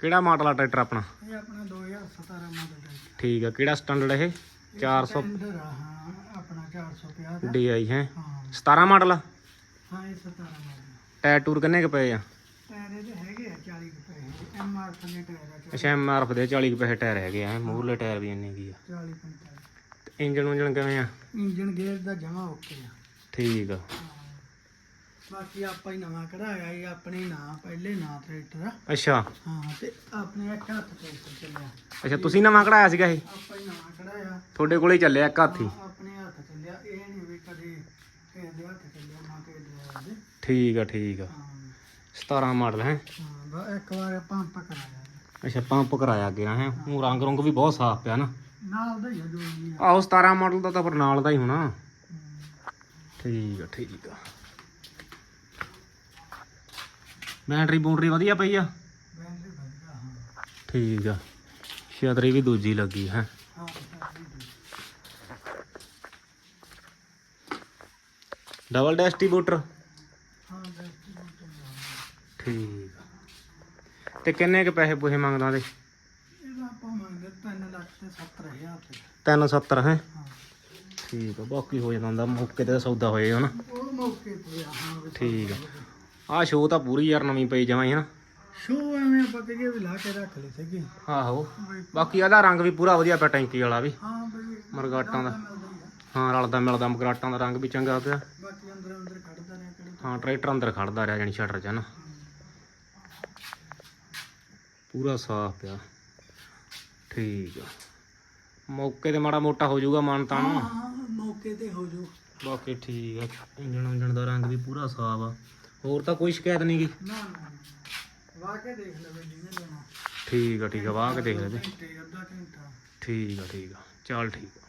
ਕਿਹੜਾ ਮਾਡਲ ਆ ਟਰੈਕਟਰ ਆਪਣਾ? ਇਹ ਆਪਣਾ 2017 ਮਾਡਲ ਹੈ ਠੀਕ ਆ ਕਿਹੜਾ ਸਟੈਂਡਰਡ ਇਹ? 400 ਟੈਂਡਰ ਆ ਹਾਂ ਆਪਣਾ 450 ਦਾ। DI ਹੈ। ਹਾਂ। 17 ਮਾਡਲ ਆ? ਹਾਂ ਇਹ 17 ਮਾਡਲ ਟਾਇਰ ਟੂਰ ਕਿੰਨੇ ਕ ਪਏ ਆ? ਟਾਇਰ ਇਹਦੇ ਹੈਗੇ ਆ 40 ਕੁ ਪੈਸੇ। ਐਮ ਆਰ ਥੱਲੇ ਟਾਇਰ ਆ ਅੱਛਾ ਐਮਆਰਐਫ ਦੇ 40 ਕੁ ਪੈਸੇ ਟਾਇਰ ਹੈਗੇ ਆ। ਮੂਹਰਲੇ ਟਾਇਰ ਵੀ ਇੰਨੇ ਕੀ ਆ? 40 45 ਤੇ ਇੰਜਨ ਉਂਜਨ ਕਿਵੇਂ ਆ? ਇੰਜਨ ਗੇਅਰ ਦਾ ਜਮਾ ਓਕੇ ਆ। ਠੀਕ ਆ। ਬਾਕੀ ਆਪਾਂ ਹੀ ਨਵਾਂ ਕਢਾਇਆ ਇਹ ਆਪਣੇ ਨਾਂ ਪਹਿਲੇ ਨਾਂ ਟਰੈਕਟਰ ਆ। ਅੱਛਾ। ਹਾਂ ਤੇ ਆਪਣੇ ਇੱਕ ਹੱਥ ਟਰੈਕਟਰ ਚੱਲਿਆ। ਅੱਛਾ ਤੁਸੀਂ ਨਵਾਂ ਕਢਾਇਆ ਸੀਗਾ ਇਹ? ਆਪਾਂ ਹੀ ਨਵਾਂ ਕਢਾਇਆ। ਤੁਹਾਡੇ ਕੋਲੇ ਹੀ ਚੱਲਿਆ ਇੱਕ ਹਾਥੀ ਹਾਂ, ਆਪਣੇ ਹੱਥ ਚੱਲਿਆ। ਇਹ ਨਹੀਂ ਵੀ ਕਦੇ ਕਿਸੇ ਦੇ ਹੱਥ ਚੱਲਿਆ ਨਾ ਕਿਸੇ ਦੇ ਦੇ ਠੀਕ ਆ ਠੀਕ ਆ। ਹਾਂ। 17 ਮਾਡਲ ਹੈ? ਹਾਂ ਬਸ ਇੱਕ ਵਾਰ ਪੰਪ ਕਰਾਇਆ। ਅੱਛਾ ਪੰਪ ਕਰਾਇਆ ਗਿਆ ਹੈ? ਉਹ ਰੰਗ ਰੁੰਗ ਵੀ ਬਹੁਤ ਸਾਫ਼ ਪਿਆ ਨਾ। ਨਾਲ ਦਾ ਹੀ ਆ ਜੋ ਵੀ ਆ। ਆਹੋ 17 ਮਾਡਲ ਦਾ ਤਾਂ ਫਿਰ ਨਾਲ ਦਾ ਹੀ ਹੋਣਾ। ਹਮ, ਠੀਕ ਆ ਠੀਕ ਆ। ਬੈਟਰੀ ਬੂਟਰੀ ਵਧੀਆ ਪਈ ਆ? ਬੈਟਰੀ ਵਧੀਆ ਹਾਂ। ਠੀਕ ਆ। ਛਤਰੀ ਵੀ ਦੂਜੀ ਲੱਗੀ ਹੈ। ਹਾਂ battery ਦੀ। ਡਬਲ ਡਿਸਟ੍ਰੀਬਿਊਟਰ ਹਾਂ ਬੈਟਰੀ ਬਹੁਤ ਠੀਕ ਆ। ਤੇ ਕਿੰਨੇ ਕ ਪੈਸੇ ਪੂਸੇ ਮੰਗਦਾ ਤੇ ਇਹਦਾ ਆਪਾਂ ਮੰਗਦੇ 3 ਲੱਖ ਤੇ 70000 ਤੇ। 370 ਹੈ? ਹਾਂ। ਠੀਕ ਆ ਬਾਕੀ ਹੋ ਜਾਂਦਾ ਹੁੰਦਾ ਮੌਕੇ ਤੇ ਸੌਦਾ ਹੋਏ ਹਨਾ ਉਹ ਮੌਕੇ ਤੇ ਆ ਹਾਂ। ਵੀ ਠੀਕ ਆ। ਆਹ ਸ਼ੋ ਤਾਂ ਪੂਰੀ ਯਾਰ ਨਵੀਂ ਪਈ ਜਮਾਂ ਹੀ ਹਨਾ? ਸ਼ੋ ਐਵੇਂ ਆਪਾਂ ਕਹੀਏ ਵੀ ਲਾ ਕੇ ਰੱਖ ਲਈ ਸੀਗੀ। ਆਹੋ। ਬਾਕੀ ਇਹਦਾ ਰੰਗ ਵੀ ਪੂਰਾ ਵਧੀਆ ਪਿਆ ਟੈਂਕੀ ਵਾਲਾ ਵੀ। ਹਾਂ ਬਈ ਮਰਗਾਟਾਂ ਦਾ। ਹੀ ਆ। ਰਲਦਾ ਮਿਲਦਾ ਮਗਰਾਟਾਂ ਦਾ ਰੰਗ ਵੀ ਚੰਗਾ ਪਿਆ। ਬਾਕੀ ਅੰਦਰ ਅੰਦਰ ਖੜਦਾ ਰਿਹਾ ਕਿਹੜੇ ਹਾਂ ਟਰੈਕਟਰ ਅੰਦਰ ਖੜਦਾ ਰਿਹਾ ਜਾਨੀ ਸ਼ਟਰ ਚ ਨਾ ਪੂਰਾ ਸਾਫ਼ ਪਿਆ। ਠੀਕ ਆ। ਮੌਕੇ ਤੇ ਮਾੜਾ ਮੋਟਾ ਹੋ ਜਾਊਗਾ ਮਨ ਤਾਂ ਹਾਂ ਮੌਕੇ ਤੇ ਹੋ ਜੂ ਬਾਕੀ ਠੀਕ ਆ। ਇੰਜਣ ਉਂਜਣ ਦਾ ਰੰਗ ਵੀ ਪੂਰਾ ਸਾਫ਼ ਆ। ਹੋਰ ਤਾਂ ਕੋਈ ਸ਼ਿਕਾਇਤ ਨਹੀਂ ਗੀ। ਨਾ ਨਾ ਵਾ ਕੇ ਦੇਖ ਲਵੇ ਜਿਹਨੇ ਲੈਣਾ ਠੀਕ ਆ ਠੀਕ ਆ ਵਾਹ ਕੇ ਦੇਖ ਲੈ ਤੇ ਘੰਟੇ ਅੱਧਾ ਘੰਟਾ। ਠੀਕ ਆ ਠੀਕ ਆ। ਚੱਲ ਠੀਕ ਆ।